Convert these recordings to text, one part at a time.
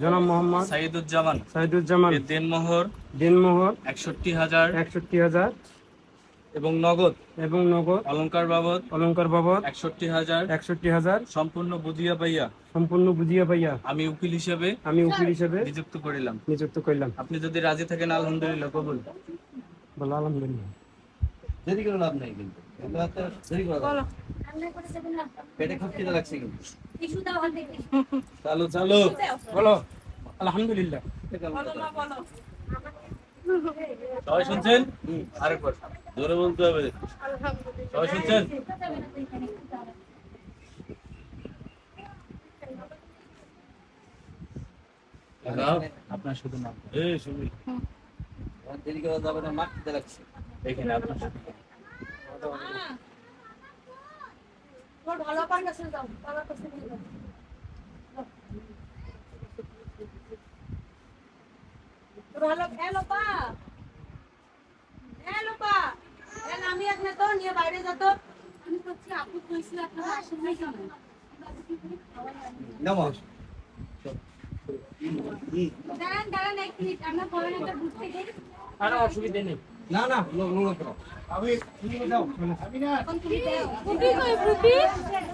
জনাব মোহাম্মদ সাইদুজ্জামান। সাইদুজ্জামান। এর দেনমোহর দিনমোহর একষট্টি হাজার। একষট্টি হাজার। এবং নগদ এবং নগদ অলংকার বাবদ অলংকার বাবদ একষট্টি হাজার। একষট্টি হাজার। সম্পূর্ণ বুঝিয়া পাইয়া। সম্পূর্ণ বুঝিয়া পাইয়া। আমি উকিল হিসেবে আমি উকিল হিসেবে নিযুক্ত করিলাম। নিযুক্ত করলাম। আপনি যদি রাজি থাকেন আলহামদুলিল্লাহ কবুল। বলো আলহামদুলিল্লাহ। দেরি করে লাভ নাই কিন্তু। এগুলো তো দেরি করে লাভ নেই। পেটে খুব খিদে লাগছে কিন্তু। চালু চালু। বলো। আলহামদুলিল্লাহ। সবাই শুনছেন? আরেকবার। জোরে বলতে হবে। সবাই শুনছেন? আপনার শুধু নাম। এই দেরি করা যাবে না লাগছে। এখানে আপনার শুধু নাম। ভালো এলো পা এলো পা আমি এক তো নিয়ে বাইরে যেত আমি করছি আপনি কইছিল আপনারা আসেন নাই কেন? নমস্কার দাঁড়ান দাঁড়ান এক মিনিট আমরা পড়েন একটা বুঝ থেকে অসুবিধা নেই। না না লোক লোক করো এখন তুমি দাও আমি আপনাদের নাম শুধু বুবি কই আরে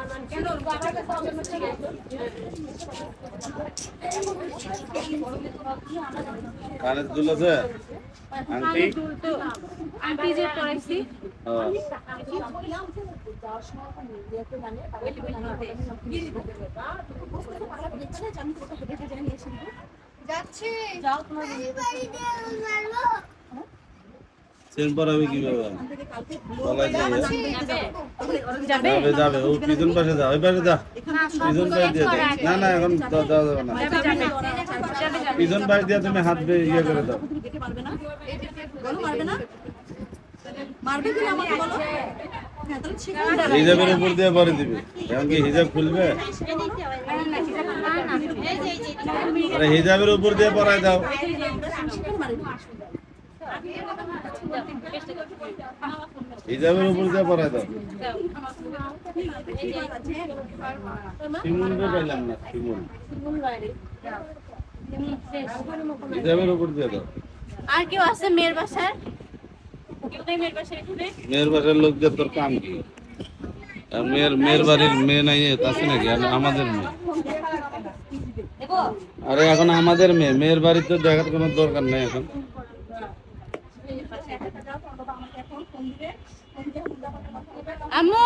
আছে কেন বাবার কাছে অন্য থেকে কানে দুল আছে? আংটি? আন্টি যে পড়াইছি। যাচ্ছে। যাও তোমার চেন পরাবে কীভাবে? যাবে। যাবে? যাবে ও পিছন পাশে যা ওই পাশে যা। পিছন পাশে দিয়ে না না এখন দাও দাও যাবে না। পিছন পাশ দিয়ে তুমি হাত ইয়ে করে দাও। হিজাবের উপর দিয়ে পরে দিবে। এখন কি হিজাব খুলবে? আরে হিজাবের উপর দিয়ে পরাই দাও। হিজাবের উপর দিয়ে পরাই দাও শিমুলকে পাইলাম না শিমুল হিজাবের উপর দিয়ে দাও আর কেউ আছে মেয়ের বাসার মেয়ের বাসার লোকদের তোর কাম কি? মেয়ের মেয়ের বাড়ির মেয়ে নাই আছে নাকি? আমাদের মেয়ে। আরে এখন আমাদের মেয়ে মেয়ের বাড়ির তো দেখার কোনো দরকার নেই এখন। আম্মু!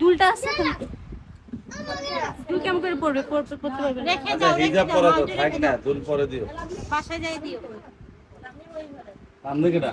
দুলটা আছে তুমি দুল কেমন করে পড়বে পড়তে পড়তে পারবে রেখে যাও হিজাব পরা তো থাক না দুল পরে দিও। বাসায় যাই দিও। সামনে কেটা?